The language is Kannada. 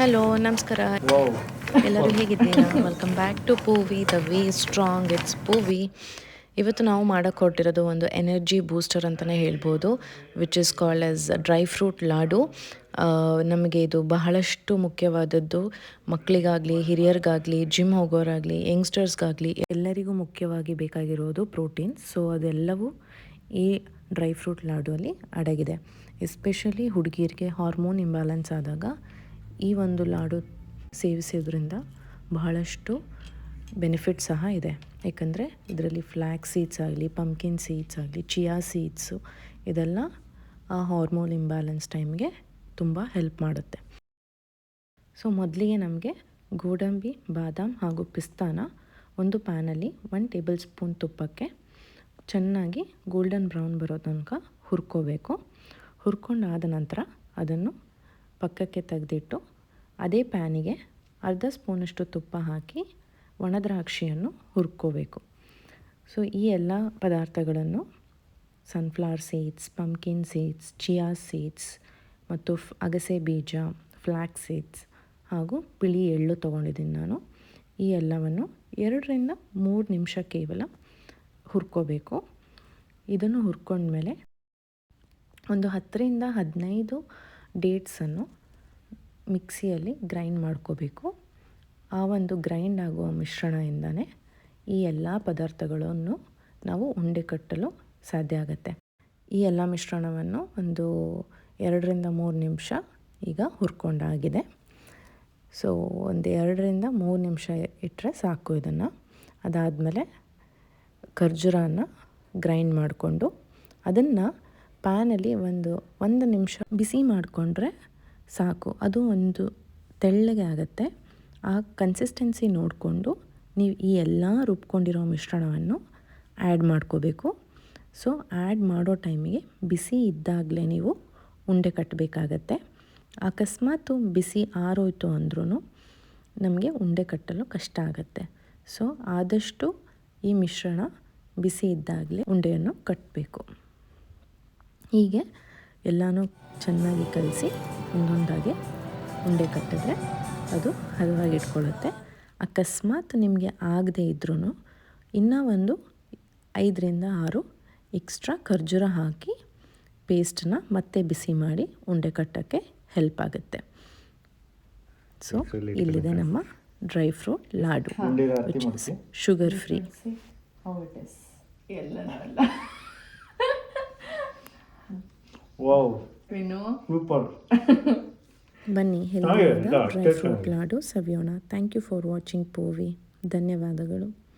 ಹಲೋ ನಮಸ್ಕಾರ. ಎಲ್ಲರೂ ಹೇಗಿದ್ದೀರಾ? Welcome back to Poovi the way strong it's Poovi ಇವತ್ತು ನಾವು ಮಾಡೋಕ್ಕೆ ಹೊರಟಿರೋದು ಒಂದು ಎನರ್ಜಿ ಬೂಸ್ಟರ್ ಅಂತಲೇ ಹೇಳ್ಬೋದು which is called as dry fruit laddu. ನಮಗೆ ಇದು ಬಹಳಷ್ಟು ಮುಖ್ಯವಾದದ್ದು ಮಕ್ಕಳಿಗಾಗಲಿ ಹಿರಿಯರಿಗಾಗಲಿ ಜಿಮ್ ಹೋಗೋರಾಗಲಿ ಯಂಗ್ಸ್ಟರ್ಸ್ಗಾಗಲಿ ಎಲ್ಲರಿಗೂ ಮುಖ್ಯವಾಗಿ ಬೇಕಾಗಿರೋದು ಪ್ರೋಟೀನ್ ಸೊ ಅದೆಲ್ಲವೂ ಈ ಡ್ರೈ ಫ್ರೂಟ್ ಲಾಡು ಅಲ್ಲಿ ಅಡಗಿದೆ. ಎಸ್ಪೆಷಲಿ ಹುಡುಗಿಯರಿಗೆ ಹಾರ್ಮೋನ್ ಇಂಬ್ಯಾಲೆನ್ಸ್ ಆದಾಗ ಈ ಒಂದು ಲಾಡು ಸೇವಿಸೋದ್ರಿಂದ ಬಹಳಷ್ಟು ಬೆನಿಫಿಟ್ ಸಹ ಇದೆ. ಏಕೆಂದರೆ ಇದರಲ್ಲಿ ಫ್ಲ್ಯಾಕ್ ಸೀಡ್ಸ್ ಆಗಲಿ ಪಂಕಿನ್ ಸೀಡ್ಸ್ ಆಗಲಿ, ಚಿಯಾ ಸೀಡ್ಸು ಇದೆಲ್ಲ ಆ ಹಾರ್ಮೋನ್ ಇಂಬ್ಯಾಲೆನ್ಸ್ ಟೈಮ್ಗೆ ತುಂಬ ಹೆಲ್ಪ್ ಮಾಡುತ್ತೆ. ಸೊ ಮೊದಲಿಗೆ ನಮಗೆ ಗೋಡಂಬಿ, ಬಾದಾಮ್ ಹಾಗೂ ಪಿಸ್ತಾನ ಒಂದು ಪ್ಯಾನಲ್ಲಿ ಒನ್ ಟೇಬಲ್ ಸ್ಪೂನ್ ತುಪ್ಪಕ್ಕೆ ಚೆನ್ನಾಗಿ ಗೋಲ್ಡನ್ ಬ್ರೌನ್ ಬರೋ ತನಕ ಹುರ್ಕೋಬೇಕು. ಹುರ್ಕೊಂಡಾದ ನಂತರ ಅದನ್ನು ಪಕ್ಕಕ್ಕೆ ತೆಗೆದಿಟ್ಟು ಅದೇ ಪ್ಯಾನಿಗೆ ಅರ್ಧ ಸ್ಪೂನಷ್ಟು ತುಪ್ಪ ಹಾಕಿ ಒಣದ್ರಾಕ್ಷಿಯನ್ನು ಹುರ್ಕೋಬೇಕು. ಸೊ ಈ ಎಲ್ಲ ಪದಾರ್ಥಗಳನ್ನು sunflower seeds pumpkin seeds chia seeds ಮತ್ತು ಅಗಸೆ ಬೀಜ ಫ್ಲ್ಯಾಕ್ ಸೀಡ್ಸ್ ಹಾಗೂ ಬಿಳಿ ಎಳ್ಳು ತೊಗೊಂಡಿದ್ದೀನಿ ನಾನು. ಈ ಎಲ್ಲವನ್ನು ಎರಡರಿಂದ ಮೂರು ನಿಮಿಷ ಕೇವಲ ಹುರ್ಕೋಬೇಕು. ಇದನ್ನು ಹುರ್ಕೊಂಡ್ಮೇಲೆ ಒಂದು ಹತ್ತರಿಂದ ಹದಿನೈದು ಡೇಟ್ಸನ್ನು ಮಿಕ್ಸಿಯಲ್ಲಿ ಗ್ರೈಂಡ್ ಮಾಡ್ಕೋಬೇಕು. ಆ ಒಂದು ಗ್ರೈಂಡ್ ಆಗುವ ಮಿಶ್ರಣದಿಂದನೇ ಈ ಎಲ್ಲ ಪದಾರ್ಥಗಳನ್ನು ನಾವು ಉಂಡೆ ಕಟ್ಟಲು ಸಾಧ್ಯ ಆಗುತ್ತೆ. ಈ ಎಲ್ಲ ಮಿಶ್ರಣವನ್ನು ಒಂದು ಎರಡರಿಂದ ಮೂರು ನಿಮಿಷ ಈಗ ಹುರ್ಕೊಂಡಾಗಿದೆ ಸೊ, ಒಂದು ಎರಡರಿಂದ ಮೂರು ನಿಮಿಷ ಇಟ್ಟರೆ ಸಾಕು ಇದನ್ನು. ಅದಾದಮೇಲೆ ಖರ್ಜೂರನ ಗ್ರೈಂಡ್ ಮಾಡಿಕೊಂಡು ಅದನ್ನು ಪ್ಯಾನಲ್ಲಿ ಒಂದು ಒಂದು ನಿಮಿಷ ಬಿಸಿ ಮಾಡಿಕೊಂಡ್ರೆ ಸಾಕು. ಅದು ಒಂದು ತೆಳ್ಳಗೆ ಆಗುತ್ತೆ. ಆ ಕನ್ಸಿಸ್ಟೆನ್ಸಿ ನೋಡಿಕೊಂಡು ನೀವು ಈ ಎಲ್ಲ ರುಬ್ಕೊಂಡಿರೋ ಮಿಶ್ರಣವನ್ನು ಆ್ಯಡ್ ಮಾಡ್ಕೋಬೇಕು. ಸೊ ಆ್ಯಡ್ ಮಾಡೋ ಟೈಮಿಗೆ ಬಿಸಿ ಇದ್ದಾಗಲೇ ನೀವು ಉಂಡೆ ಕಟ್ಟಬೇಕಾಗತ್ತೆ ಅಕಸ್ಮಾತ್ ಬಿಸಿ ಆರೋಯಿತು ಅಂದ್ರೂ ನಮಗೆ ಉಂಡೆ ಕಟ್ಟಲು ಕಷ್ಟ ಆಗುತ್ತೆ. ಸೊ ಆದಷ್ಟು ಈ ಮಿಶ್ರಣ ಬಿಸಿ ಇದ್ದಾಗಲೇ ಉಂಡೆಯನ್ನು ಕಟ್ಟಬೇಕು ಹೀಗೆ ಎಲ್ಲನೂ ಚೆನ್ನಾಗಿ ಕಲಸಿ ಒಂದೊಂದಾಗಿ ಉಂಡೆ ಕಟ್ಟಿದ್ರೆ ಅದು ಹದವಾಗಿ ಇಟ್ಕೊಳ್ಳುತ್ತೆ. ಅಕಸ್ಮಾತ್ ನಿಮಗೆ ಆಗದೇ ಇದ್ರೂ ಇನ್ನೂ ಒಂದು ಐದರಿಂದ ಆರು ಎಕ್ಸ್ಟ್ರಾ ಖರ್ಜೂರ ಹಾಕಿ ಪೇಸ್ಟನ್ನ ಮತ್ತೆ ಬಿಸಿ ಮಾಡಿ ಉಂಡೆ ಕಟ್ಟೋಕ್ಕೆ ಹೆಲ್ಪ್ ಆಗುತ್ತೆ. ಸೊ ಇಲ್ಲಿದೆ ನಮ್ಮ dry fruit laddu sugar free how it is ಎಲ್ಲ ನಾವೆಲ್ಲ ವಾವ್. ವಿನು ಸೂಪರ್. ಬನ್ನಿ ಫ್ರೂಟ್ ಚೆನ್ನಾಗಿದೆ. Laddu ಸವಿಯೋಣ. Thank you for watching Poovi. ಧನ್ಯವಾದಗಳು.